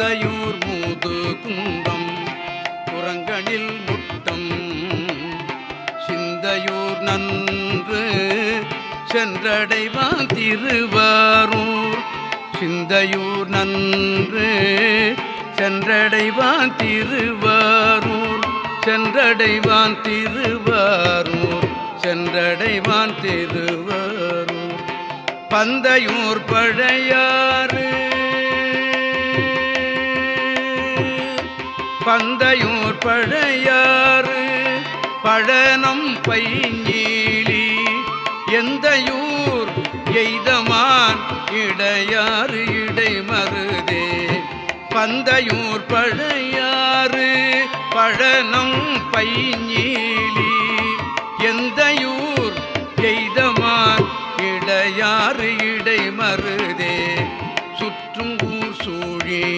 குந்தையூர் மூது குன்றம் குரங்கனில் முட்டம் சிந்தையூர் நன்று சென்றடைவான் திருவாரூர். சிந்தையூர் நன்று சென்றடைவான் திருவாரூர். சென்றடைவான் திருவாரூர் சென்றடைவான் திருவாரூர். பந்தையூர் பழையாறு பந்தையூர் பழையாறு பழனம் பைங்கீழி எந்தையூர் எய்தமான் இடையாறு இடைமருதே. பந்தையூர் பழையாறு பழனம் பைங்கீழி எந்தையூர் எய்தமான் இடையாறு இடைமருதே. சுற்றும் ஊர் சூழி